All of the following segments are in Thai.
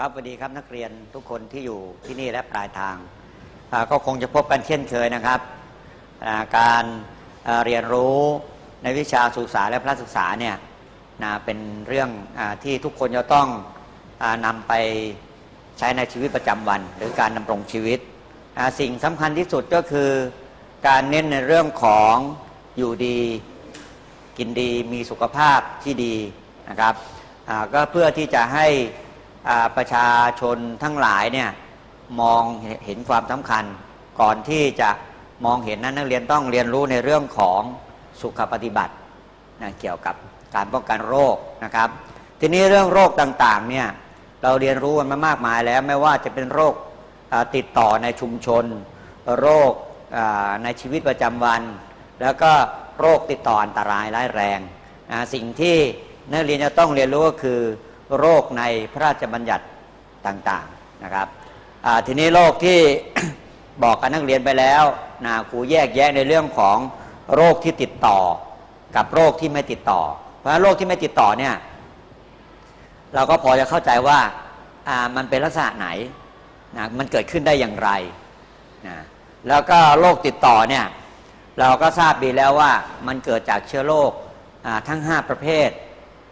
ครับสวัสดีครับนักเรียนทุกคนที่อยู่ที่นี่และปลายทาง ก็คงจะพบกันเช่นเคยนะครับ การเรียนรู้ในวิชาศึกษาและพระศึกษาเนี่ยเป็นเรื่องที่ทุกคนจะต้องนำไปใช้ในชีวิตประจำวัน หรือการดำรงชีวิต สิ่งสำคัญที่สุดก็คือการเน้นในเรื่องของอยู่ดีกินดีมีสุขภาพที่ดีนะครับก็เพื่อที่จะให้ ประชาชนทั้งหลายเนี่ยมองเห็นความสำคัญ ก่อนที่จะมองเห็นนั้นนักเรียนต้องเรียนรู้ในเรื่องของสุขปฏิบัตินะเกี่ยวกับการป้องกันโรคนะครับ ทีนี้เรื่องโรคต่างๆเนี่ยเราเรียนรู้กันมามากมายแล้วไม่ว่าจะเป็นโรคติดต่อในชุมชน โรคในชีวิตประจำวัน แล้วก็โรคติดต่ออันตรายร้ายแรง สิ่งที่นักเรียนจะต้องเรียนรู้ก็คือ โรคในพระราชบัญญัติต่างๆนะครับทีนี้โรคที่บอกกับนักเรียนไปแล้วนะครูแยกแยะในเรื่องของโรคที่ติดต่อกับโรคที่ไม่ติดต่อ เพราะฉะนั้นโรคที่ไม่ติดต่อเนี่ยเราก็พอจะเข้าใจว่ามันเป็นลักษณะไหนนะมันเกิดขึ้นได้อย่างไรนะแล้วก็โรคติดต่อเนี่ยเราก็ทราบดีแล้วว่ามันเกิดจากเชื้อโรคทั้ง 5 ประเภท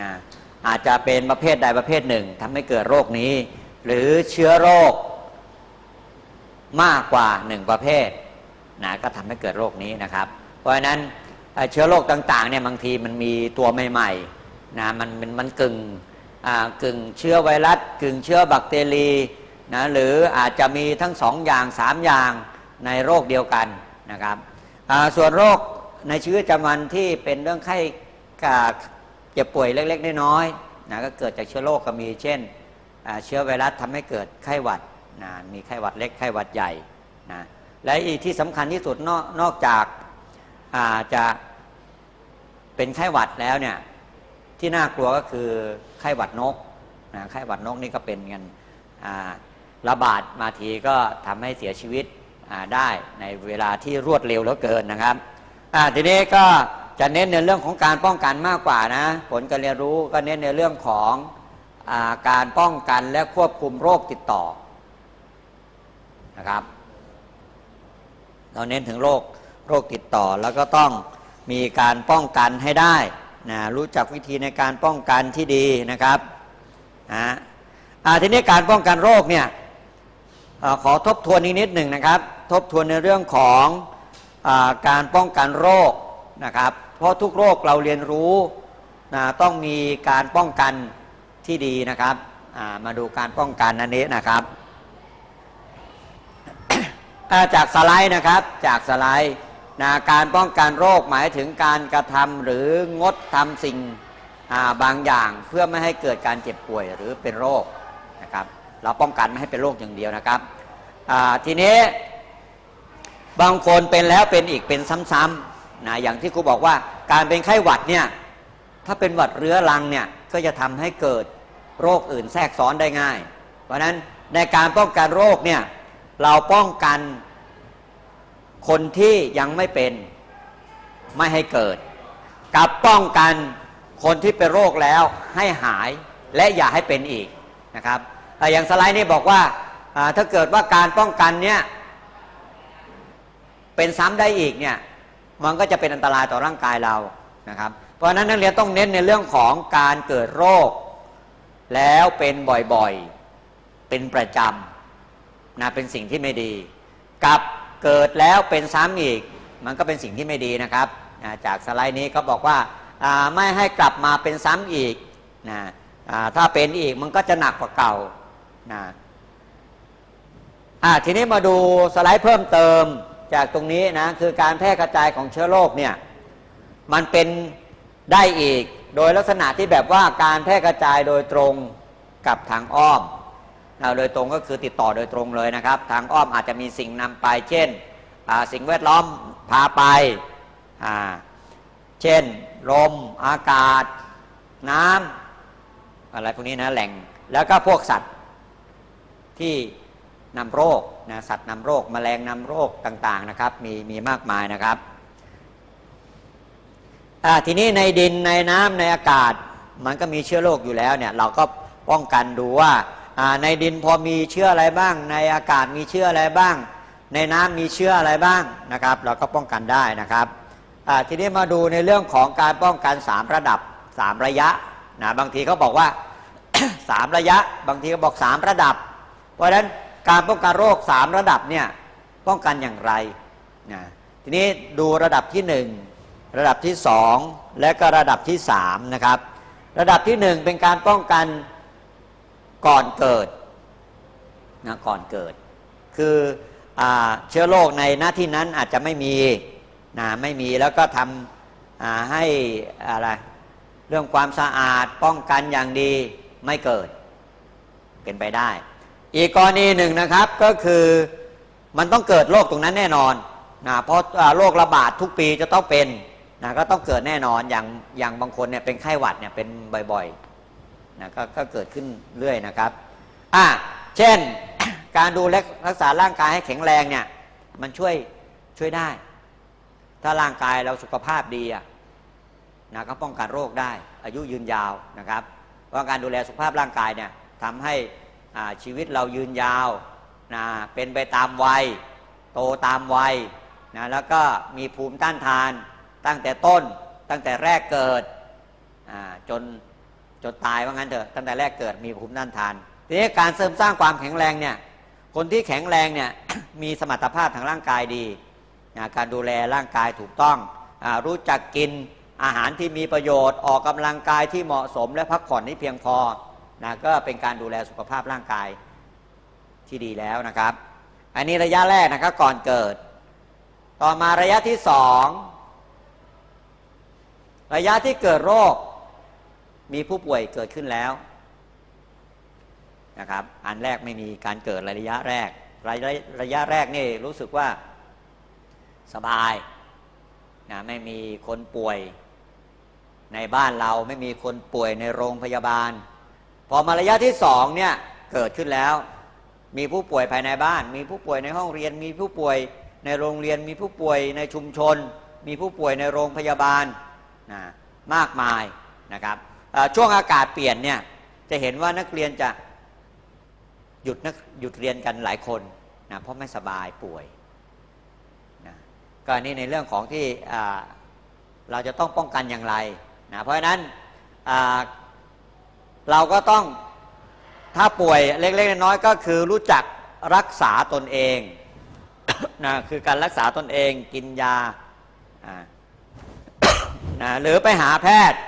นะ อาจจะเป็นประเภทใดประเภทหนึ่งทำให้เกิดโรคนี้ หรือเชื้อโรคมากกว่าหนึ่งประเภทนะก็ทำให้เกิดโรคนี้นะครับ เพราะฉะนั้นเชื้อโรคต่างๆเนี่ยบางทีมันมีตัวใหม่ๆนะมันมันมันกึ่งอ่ากึ่งเชื้อไวรัสกึ่งเชื้อแบคทีรีนะหรืออาจจะมีทั้งสองอย่างสามอย่างในโรคเดียวกันนะครับส่วนโรคในชีวิตประจำวันที่เป็นเรื่องไข้กา เจ็บป่วยเล็กๆน้อยๆนะก็เกิดจากเชื้อโรคก็มีเช่นเชื้อไวรัสทำให้เกิดไข้หวัดนะมีไข้หวัดเล็กไข้หวัดใหญ่นะและอีกที่สำคัญที่สุดนอกนอกจากาจะเป็นไข้หวัดแล้วเนี่ยที่น่ากลัวก็คือไข้หวัดนกนะไข้หวัดนกนี่ก็เป็นกันอ่าระบาดมาทีก็ทำให้เสียชีวิตได้ในเวลาที่รวดเร็วเหลือเกินนะครับทีนี้ก็ จะเน้นในเรื่องของการป้องกันมากกว่านะ ผลการเรียนรู้ก็เน้นในเรื่องของอาการป้องกันและควบคุมโรคติดต่อนะครับ เราเน้นถึงโรคโรคติดต่อแล้วก็ต้องมีการป้องกันให้ได้นะรู้จักวิธีในการป้องกันที่ดีนะครับนะอ่าทีนี้การป้องกันโรคเนี่ยอขอทบทวนอีกนิดหนึ่งนะครับ ทบทวนในเรื่องของอาการป้องกันโรค นะครับ เพราะทุกโรคเราเรียนรู้นะต้องมีการป้องกันที่ดีนะครับมาดูการป้องกันอันนี้นะครับจากสไลด์นะครับจากสไลด์นะการป้องกันโรคหมายถึงการกระทำหรืองดทำสิ่งาบางอย่างเพื่อไม่ให้เกิดการเจ็บป่วยหรือเป็นโรคนะครับ เราป้องกันไม่ให้เป็นโรคอย่างเดียวนะครับทีนี้บางคนเป็นแล้วเป็นอีกเป็นซ้ำๆ นะอย่างที่ครูบอกว่าการเป็นไข้หวัดเนี่ยถ้าเป็นหวัดเรื้อรังเนี่ยก็จะทำให้เกิดโรคอื่นแทรกซ้อนได้ง่าย เพราะฉะนั้นในการป้องกันโรคเนี่ยเราป้องกันคนที่ยังไม่เป็นไม่ให้เกิด กับป้องกันคนที่เป็นโรคแล้วให้หายและอย่าให้เป็นอีกนะครับแต่อย่างสไลด์นี้บอกว่าถ้าเกิดว่าการป้องกันเนี้ยเป็นซ้ำได้อีกเนี่ย มันก็จะเป็นอันตรายต่อร่างกายเรานะครับ เพราะฉะนั้นนักเรียนต้องเน้นในเรื่องของการเกิดโรค แล้วเป็นบ่อยๆเป็นประจำนะเป็นสิ่งที่ไม่ดี กับเกิดแล้วเป็นซ้ำอีก มันก็เป็นสิ่งที่ไม่ดีนะครับนะจากสไลด์นี้ก็บอกว่าไม่ให้กลับมาเป็นซ้ำอีกนะถ้าเป็นอีกมันก็จะหนักกว่าเก่านะทีนี้มาดูสไลด์เพิ่มเติม จากตรงนี้นะคือการแพร่กระจายของเชื้อโรคเนี่ยมันเป็นได้อีก โดยลักษณะที่แบบว่าการแพร่กระจายโดยตรงกับทางอ้อมโดยตรงก็คือติดต่อโดยตรงเลยนะครับ ทางอ้อมอาจจะมีสิ่งนำไป เช่นสิ่งแวดล้อมพาไปเช่น ลม อากาศ น้ำอะไรพวกนี้นะแหล่ง แล้วก็พวกสัตว์ที่ นำโรคนะสัตว์นำโรคมแมลงนำโรคต่างๆนะครับมีมีมากมายนะครับทีนี้ในดินในน้ำในอากาศ มันก็มีเชื้อโรคอยู่แล้วเนี่ยเราก็ป้องกันดูว่าในดินพอมีเชื้ออะไรบ้าง ในอากาศมีเชื้ออะไรบ้าง ในน้ำมีเชื้ออะไรบ้างนะครับ เราก็ป้องกันได้นะครับทีนี้มาดูในเรื่องของการป้องกัน 3 ระดับ 3 ระยะนะบางทีเขาบอกว่า 3 ระยะ บางทีก็บอก 3 ระดับ เพราะฉะนั้น การป้องกันโรค3ระดับเนี่ยป้องกันอย่างไรนะทีนี้ดูระดับที่1ระดับที่2และก็ระดับที่3นะครับ ระดับที่1เป็นการป้องกันก่อนเกิดนะก่อนเกิด คืออเชื้อโรคในหน้าที่นั้นอาจจะไม่มีนะไม่มีแล้วก็ทำให้อะไรเรื่องความสะอาดป้องกันอย่างดีไม่เกิด เป็นไปได้ อีกกรณีหนึ่งนะครับก็คือมันต้องเกิดโรคตรงนั้นแน่นอนนะเพราะโรคระบาดทุกปีจะต้องเป็นนะก็ต้องเกิดแน่นอนอย่างอย่างบางคนเนี่ยเป็นไข้หวัดเนี่ยเป็นบ่อยๆนะกก็เกิดขึ้นเรื่อยนะครับอ่าเช่นการดูแลรักษาร่างกายให้แข็งแรงเนี่ยมันช่วยช่วยได้ ถ้าร่างกายเราสุขภาพดีอะนะก็ป้องกันโรคได้ อายุยืนยาวนะครับเพราะการดูแลสุขภาพร่างกายเนี่ยทำให้ ชีวิตเรายืนยาวนะเป็นไปตามวัย โตตามวัยนะแล้วก็มีภูมิต้านทาน ตั้งแต่ต้น ตั้งแต่แรกเกิดจนจนตายว่างั้นเถอะตั้งแต่แรกเกิดมีภูมิต้านทานทีนี้การเสริมสร้างความแข็งแรงเนี่ยคนที่แข็งแรงเนี่ยมีสมรรถภาพทางร่างกายดีนะการดูแลร่างกายถูกต้องอรู้จักกินอาหารที่มีประโยชน์ออกกำลังกายที่เหมาะสมและพักผ่อนที่เพียงพอ นะก็เป็นการดูแลสุขภาพร่างกายที่ดีแล้วนะครับ อันนี้ระยะแรกนะครับก่อนเกิด ต่อมาระยะที่สองระยะที่เกิดโรค มีผู้ป่วยเกิดขึ้นแล้วนะครับอันแรกไม่มีการเกิดระยะแรกระยะระยะแรกนี่รู้สึกว่าสบายนะไม่มีคนป่วยในบ้านเราไม่มีคนป่วยในโรงพยาบาล พอมาระยะที่สองเนี่ยเกิดขึ้นแล้ว มีผู้ป่วยภายในบ้าน มีผู้ป่วยในห้องเรียน มีผู้ป่วยในโรงเรียน มีผู้ป่วยในชุมชน มีผู้ป่วยในโรงพยาบาลนะมากมายนะครับช่วงอากาศเปลี่ยนเนี่ยจะเห็นว่านักเรียนจะหยุดนักหยุดเรียนกันหลายคนนะเพราะไม่สบายป่วยนะก็นี่ในเรื่องของที่เราจะต้องป้องกันอย่างไรนะเพราะฉะนั้น เราก็ต้องถ้าป่วยเล็กๆน้อยๆก็คือรู้จักรักษาตนเองนะคือการรักษาตนเองกินยานะหรือไปหาแพทย์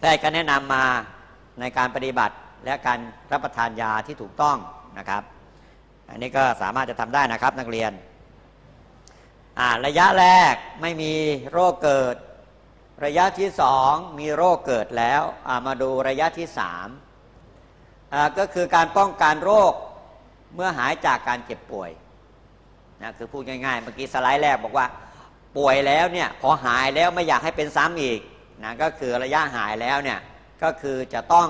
แพทย์ก็แนะนำมาในการปฏิบัติและการรับประทานยาที่ถูกต้องนะครับ อันนี้ก็สามารถจะทำได้นะครับนักเรียน ระยะแรกไม่มีโรคเกิด ระยะที่สองมีโรคเกิดแล้วมาดูระยะที่สามก็คือการป้องกันโรคเมื่อหายจากการเจ็บป่วยนะคือพูดง่ายๆ เมื่อกี้สไลด์แรกบอกว่า ป่วยแล้วเนี่ยพอหายแล้วไม่อยากให้เป็นซ้ำอีกนะก็คือระยะหายแล้วเนี่ยก็คือจะต้อง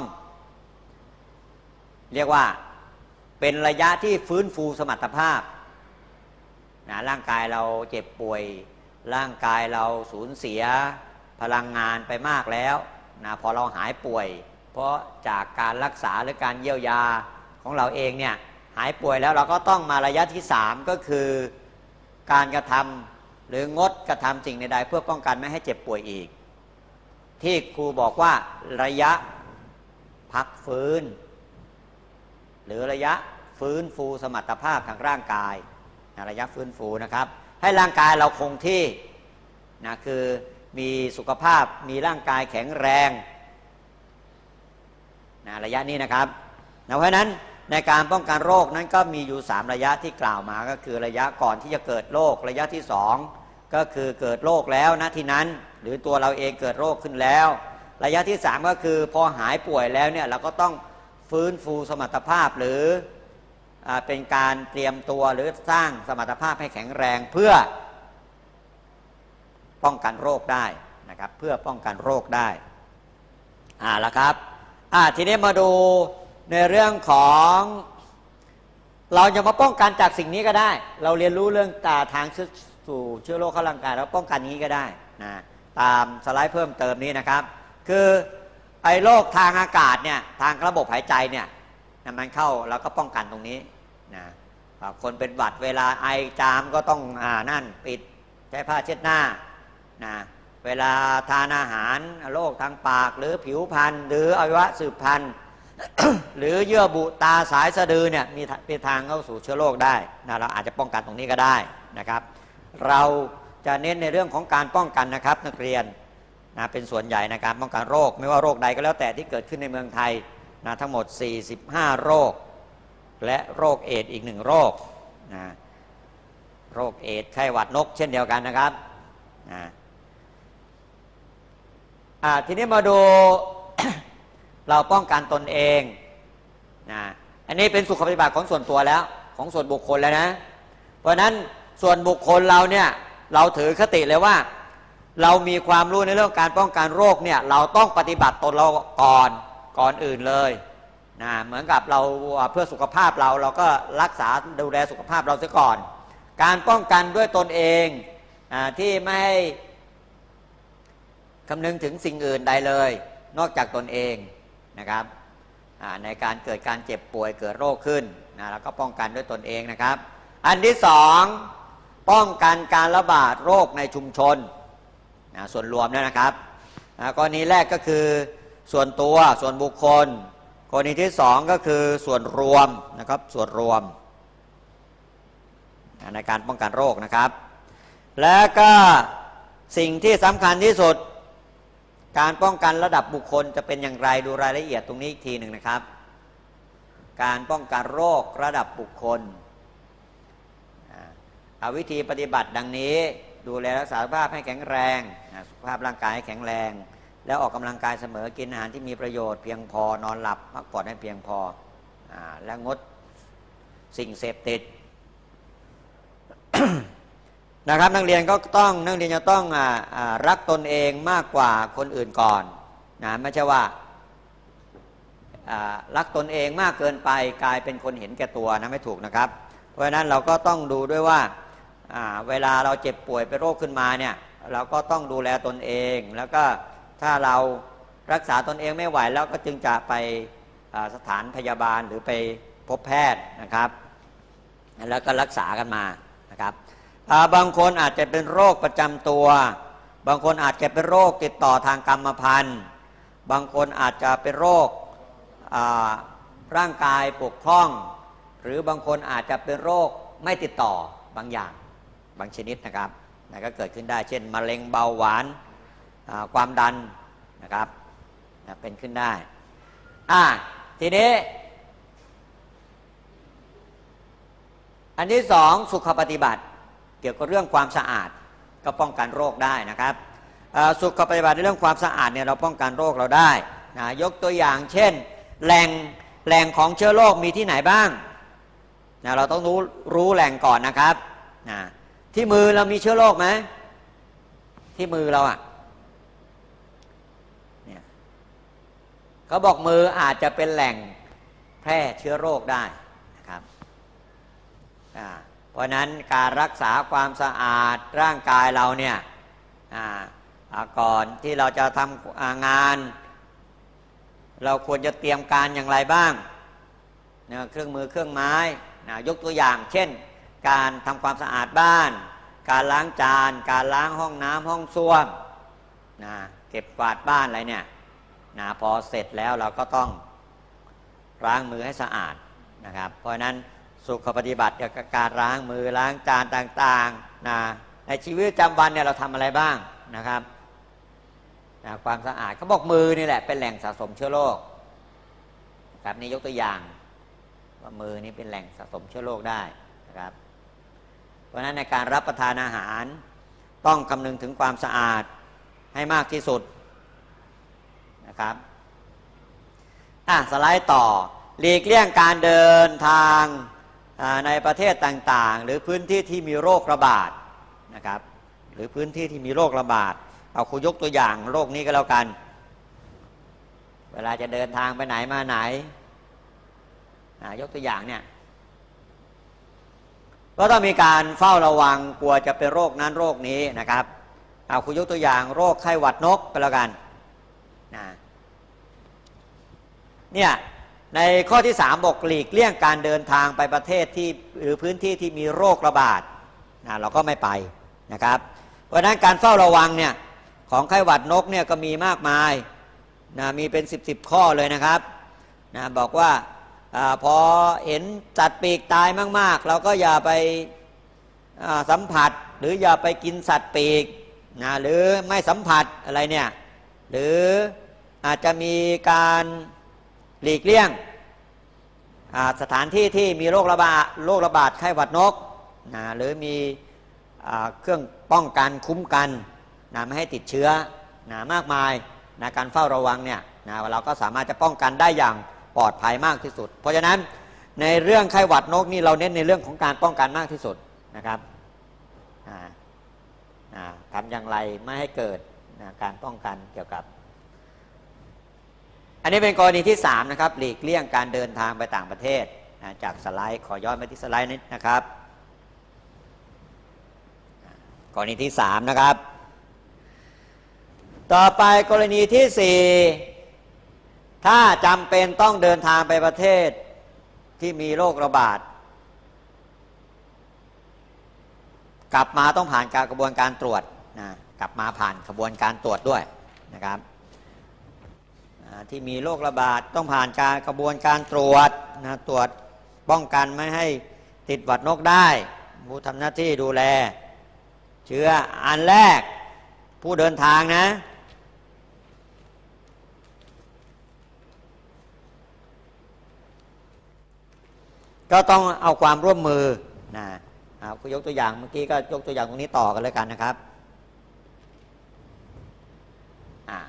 เรียกว่าเป็นระยะที่ฟื้นฟูสมรรถภาพนะร่างกายเราเจ็บป่วย ร่างกายเราสูญเสีย พลังงานไปมากแล้วนะพอเราหายป่วย เพราะจากการรักษาหรือการเยียวยาของเราเองเนี่ยหายป่วยแล้วเราก็ต้องมาระยะที่สามก็คือการกระทำหรืองดกระทำสิ่งใดๆเพื่อป้องกันไม่ให้เจ็บป่วยอีก ที่ครูบอกว่าระยะพักฟื้น หรือระยะฟื้นฟูสมรรถภาพทางร่างกายนะระยะฟื้นฟูนะครับ ให้ร่างกายเราคงที่นะคือ มีสุขภาพมีร่างกายแข็งแรงนะระยะนี้นะครับนะเพราะนั้นในการป้องกันโรคนั้นก็มีอยู่ 3 ระยะที่กล่าวมาก็คือระยะก่อนที่จะเกิดโรคระยะที่ 2 ก็คือเกิดโรคแล้วนะที่นั้น หรือตัวเราเองเกิดโรคขึ้นแล้ว ระยะที่ 3 ก็คือพอหายป่วยแล้วเนี่ยเราก็ต้องฟื้นฟูสมรรถภาพหรือเป็นการเตรียมตัวหรือสร้างสมรรถภาพให้แข็งแรงเพื่อ ป้องกันโรคได้นะครับเพื่อป้องกันโรคได้อ่าแล้วครับอ่าทีนี้มาดูในเรื่องของ เราจะมาป้องกันจากสิ่งนี้ก็ได้ เราเรียนรู้เรื่องตาทางสู่เชื้อโรคเข้าร่างกายแล้วป้องกันนี้ก็ได้นะตามสไลด์เพิ่มเติมนี้นะครับ คือไอ้โรคทางอากาศเนี่ยทางระบบหายใจเนี่ยมันเข้าเราก็ป้องกันตรงนี้นะคนเป็นหวัดเวลาไอจามก็ต้องอ่านั่นปิดใช้ผ้าเช็ดหน้า นะเวลาทานอาหารโรคทางปากหรือผิวพรรณหรืออวัยวะสืบพันธุ์หรือเยื่อบุตาสายสะดือเนี่ยมีเป็นทางเข้าสู่เชื้อโรคได้นะเราอาจจะป้องกันตรงนี้ก็ได้นะครับ เราจะเน้นในเรื่องของการป้องกันนะครับ นักเรียนนะเป็นส่วนใหญ่ในการป้องกันโรค ไม่ว่าโรคใดก็แล้วแต่ที่เกิดขึ้นในเมืองไทยนะทั้งหมด 45 โรค และโรคเอดอีกหนึ่งโรคนะโรคเอดไข้หวัดนก เช่นเดียวกันนะครับนะ ทีนี้มาดูเราป้องกันตนเองนะอันนี้เป็นสุขปฏิบัติของส่วนตัวแล้ว ของส่วนบุคคลแล้วนะ เพราะนั้นส่วนบุคคลเราเนี่ยเราถือคติเลยว่า เรามีความรู้ในเรื่องการป้องกันโรคเนี่ยเราต้องปฏิบัติตนเราก่อนก่อนอื่นเลยนะเหมือนกับเราเพื่อสุขภาพเราเราก็รักษาดูแลสุขภาพเราซะก่อน การป้องกันด้วยตนเองอที่ไม่ให้ คำนึงถึงสิ่งอื่นใดเลย นอกจากตนเองนะครับในการเกิดการเจ็บป่วยเกิดโรคขึ้นนะแล้วก็ป้องกันด้วยตนเองนะครับ อันที่สองป้องกันการระบาดโรคในชุมชนนะส่วนรวมนะครับนะกรณีแรกก็คือส่วนตัวส่วนบุคคลกรณีที่สองก็คือส่วนรวมนะครับส่วนรวมในการป้องกันโรคนะครับ และก็สิ่งที่สำคัญที่สุด การป้องกันระดับบุคคลจะเป็นอย่างไรดูรายละเอียดตรงนี้อีกทีหนึ่งนะครับ การป้องกันโรคระดับบุคคลเอาวิธีปฏิบัติดังนี้ดูแลรักษาสุขภาพให้แข็งแรงสุขภาพร่างกายให้แข็งแรง แล้วออกกำลังกายเสมอกินอาหารที่มีประโยชน์เพียงพอนอนหลับพักผ่อนให้เพียงพออและงดสิ่งเสพติด นะครับ นักเรียนก็ต้องนักเรียนจะต้องอรักตนเองมากกว่าคนอื่นก่อนนะไม่ใช่ว่ารักตนเองมากเกินไปกลายเป็นคนเห็นแก่ตัวนะไม่ถูกนะครับ เพราะฉะนั้นเราก็ต้องดูด้วยว่าเวลาเราเจ็บป่วยเป็นโรคขึ้นมาเนี่ยเราก็ต้องดูแลตนเอง แล้วก็ถ้าเรารักษาตนเองไม่ไหวแล้วก็จึงจะไปสถานพยาบาลหรือไปพบแพทย์นะครับ แล้วก็รักษากันมานะครับ บางคนอาจจะเป็นโรคประจำตัว บางคนอาจจะเป็นโรคติดต่อทางกรรมพันธุ์ บางคนอาจจะเป็นโรคร่างกายปกพร่อง หรือบางคนอาจจะเป็นโรคไม่ติดต่อบางอย่างบางชนิดนะครับนะก็เกิดขึ้นได้ เช่นมะเร็งเบาหวานความดันนะครับนะเป็นขึ้นได้อ่าทีนี้ อันที่สองสุขปฏิบัติ เกี่ยวกับเรื่องความสะอาดก็ป้องกันโรคได้นะครับสุขปฏิบัติในเรื่องความสะอาดเนี่ยเราป้องกันโรคเราได้นะยกตัวอย่างเช่นแหล่งแหล่งของเชื้อโรคมีที่ไหนบ้างนะเราต้องรู้รู้แหล่งก่อนนะครับนะที่มือเรามีเชื้อโรคไหมที่มือเราอะ่ะเนี่ยเขาบอกมืออาจจะเป็นแหล่งแพร่เชื้อโรคได้นะครับอ่า เพราะนั้นการรักษาความสะอาดร่างกายเราเนี่ยก่อนที่เราจะทำงาน เราควรจะเตรียมการอย่างไรบ้างเครื่องมือเครื่องไม้ยกตัวอย่าง เช่น การทำความสะอาดบ้าน การล้างจาน การล้างห้องน้ำห้องส้วมนะเก็บกวาดบ้านอะไรเนี่ยนะพอเสร็จแล้วเราก็ต้องล้างมือให้สะอาดนะครับ เพราะนั้น สุขปฏิบัติกับการล้างมือล้างจานต่างๆนะในชีวิตประจำวันเนี่ยเราทำอะไรบ้างนะครับนะความสะอาดเขาบอกมือนี่แหละเป็นแหล่งสะสมเชื้อโรคครับนี่ยกตัวอย่าง ว่ามือนี่เป็นแหล่งสะสมเชื้อโรคได้นะครับ เพราะฉะนั้นในการรับประทานอาหารต้องคำนึงถึงความสะอาดให้มากที่สุดนะครับอะสไลด์ต่อ หลีกเลี่ยงการเดินทาง ในประเทศต่างๆ หรือพื้นที่ที่มีโรคระบาดนะครับ หรือพื้นที่ที่มีโรคระบาด เอาคุยกตัวอย่างโรคนี้ก็แล้วกัน เวลาจะเดินทางไปไหนมาไหน ยกตัวอย่างเนี่ยก็ต้องมีการเฝ้าระวังกลัวจะเป็นโรคนั้นโรคนี้นะครับ เอาคุยกตัวอย่างโรคไข้หวัดนกก็แล้วกันนะเนี่ย ในข้อที่3บอกหลีกเลี่ยงการเดินทางไปประเทศที่หรือพื้นที่ที่มีโรคระบาดนะเราก็ไม่ไปนะครับ เพราะฉะนั้นการเฝ้าระวังเนี่ยของไข้หวัดนกเนี่ยก็มีมากมายนะมีเป็น 10บสข้อเลยนะครับนะบอกว่าอพอเห็นสัตว์ปีกตายมาก ๆ เราก็อย่าไปสัมผัสหรืออย่าไปกินสัตว์ปีกนะหรือไม่สัมผัสอะไรเนี่ยหรืออาจจะมีการ หลีกเลี่ยงสถานที่ที่มีโรคระบาดโรคระบาดไข้หวัดนกนะหรือมีเครื่องป้องกันคุ้มกันนะไม่ให้ติดเชื้อนะมากมายนะการเฝ้าระวังเนี่ยนะเราก็สามารถจะป้องกันได้อย่างปลอดภัยมากที่สุด เพราะฉะนั้นในเรื่องไข้หวัดนกนี่เราเน้นในเรื่องของการป้องกันมากที่สุดนะครับทำอย่างไรไม่ให้เกิดนะการป้องกันเกี่ยวกับ อันนี้เป็นกรณีที่3นะครับหลีกเลี่ยงการเดินทางไปต่างประเทศนะจากสไลด์ขอย้อนไปที่สไลด์นิดนะครับกรณีที่3นะครับ ต่อไปกรณีที่ 4 ถ้าจำเป็นต้องเดินทางไปประเทศที่มีโรคระบาด กลับมาต้องผ่านการกระบวนการตรวจนะกลับมาผ่านกระบวนการตรวจด้วยนะครับ ที่มีโรคระบาดต้องผ่านการกระบวนการตรวจนะตรวจป้องกันไม่ให้ติดหวัดนกได้ผู้ทำหน้าที่ดูแล เชื้ออันแรกผู้เดินทางนะ ก็ต้องเอาความร่วมมือนะเอายกตัวอย่างเมื่อกี้ก็ยกตัวอย่างตรงนี้ต่อกันเลยกันนะครับอ่า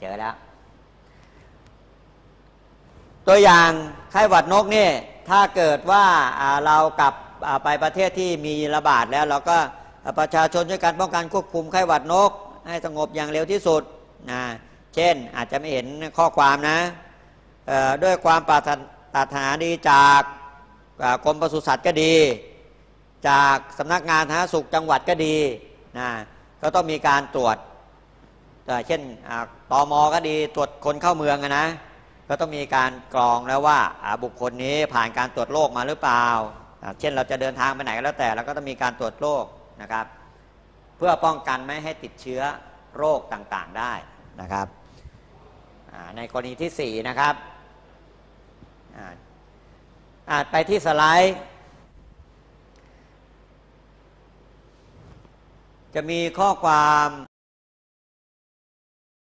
เจอแล้ว ตัวอย่างไข้หวัดนกนี่ถ้าเกิดว่าเรากลับไปประเทศที่มีระบาดแล้ว เราก็ประชาชนช่วยกันป้องกันควบคุมไข้หวัดนก ให้สงบอย่างเร็วที่สุดนะเช่นอาจจะไม่เห็นข้อความนะด้วยความปรารถนาดีจากกรมปศุสัตว์ก็ดี จากสำนักงานสาธารณสุขจังหวัดก็ดีนะก็ต้องมีการตรวจ เช่นตอมอก็ดีตรวจคนเข้าเมืองนะก็ต้องมีการกรองแล้วว่าบุคคลนี้ผ่านการตรวจโรคมาหรือเปล่า เช่นเราจะเดินทางไปไหนก็แล้วแต่เราก็ต้องมีการตรวจโรคนะครับ เพื่อป้องกันไม่ให้ติดเชื้อโรคต่างๆได้นะครับในกรณีที่4นะครับอาจไปที่สไลด์ จะมีข้อความ